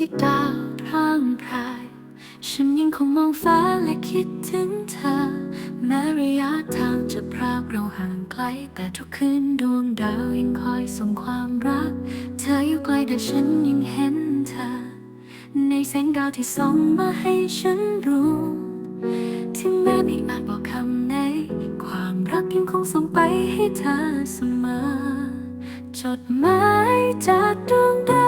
ที่ดาวร่างพราย ฉันยังคงมองฟ้าและคิดถึงเธอ แม้ระยะทางจะพรากเราห่างไกล แต่ทุกคืนดวงดาวยังคอยส่งความรัก เธออยู่ไกลแต่ฉันยังเห็นเธอ ในแสงดาวที่ส่องมาให้ฉันรู้ถึงแม้ไม่อาจบอกคำไหนความรักยังคงส่งไปให้เธอเสมอ จดหมายจากดวงดาว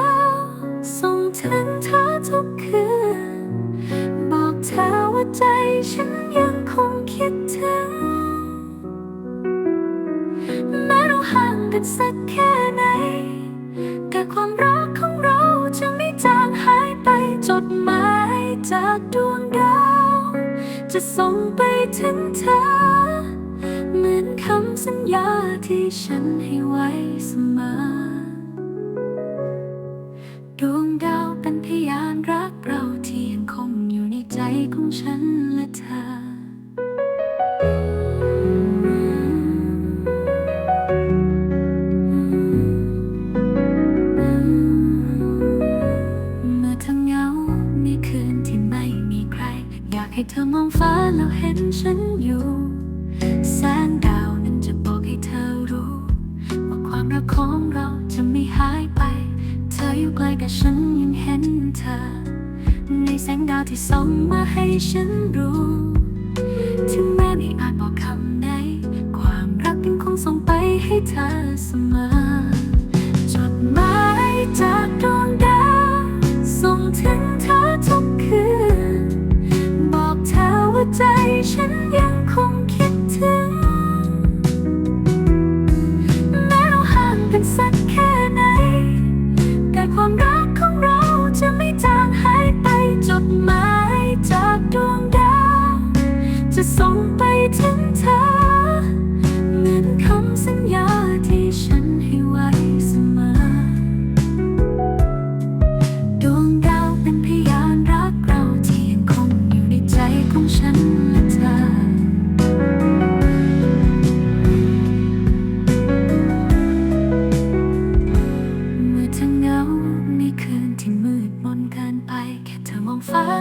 กันสักแค่ไหน แต่ความรักของเราจะไม่จางหายไปจดหมายจากดวงดาว จะส่งไปถึงเธอ เหมือนคำสัญญาที่ฉันให้ไว้เสมอ ดวงดาวเป็นพยานรักเราที่ยังคงอยู่ในใจของฉันและเธอ คืนที่ไม่มีใคร อยากให้เธอมองฟ้าแล้วเห็นฉันอยู่ แสงดาวนั้นจะบอกให้เธอรู้ ว่าความรักของเราจะไม่หายไป เธออยู่ไกล้แต่ฉันยังเห็นเธอ ในแสงดาวที่ส่องมาให้ฉันรู้ถึงแม้ไม่อาจบอกคำไหนความรักยังคงส่งไปให้เธอเสมอ ใจฉันยังคงคิดถึง แม้เราห่างกันสักแค่ไหน แต่ความรักของเราจะไม่จางหายไปจดหมายจากดวงดาว จะส่งไปถึงเธอ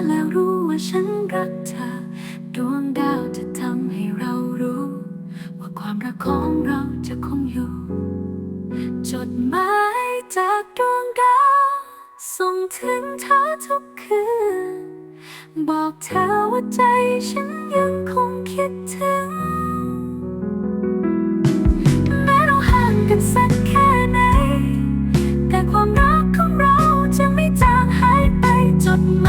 แล้วรู้ว่าฉันรักเธอ ดวงดาวจะทำให้เรารู้ ว่าความรักของเราจะคงอยู่ จดหมายจากดวงดาวส่งถึงเธอทุกคืน บอกเธอว่าใจฉันยังคงคิดถึง แม้เราห่างกันสักแค่ไหน แต่ความรักของเราจะไม่จางหายไปจดหมาย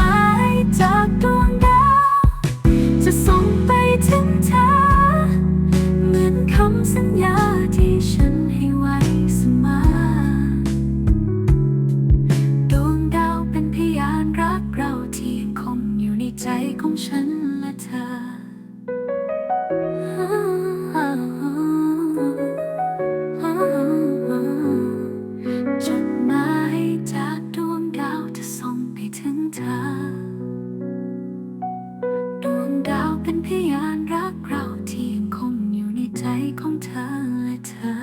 ของฉันและเธอ จดหมายจากดวงดาวจะส่งไปถึงเธอ ดวงดาวเป็นพยานรักเราที่ยังคงอยู่ในใจของเธอและเธอ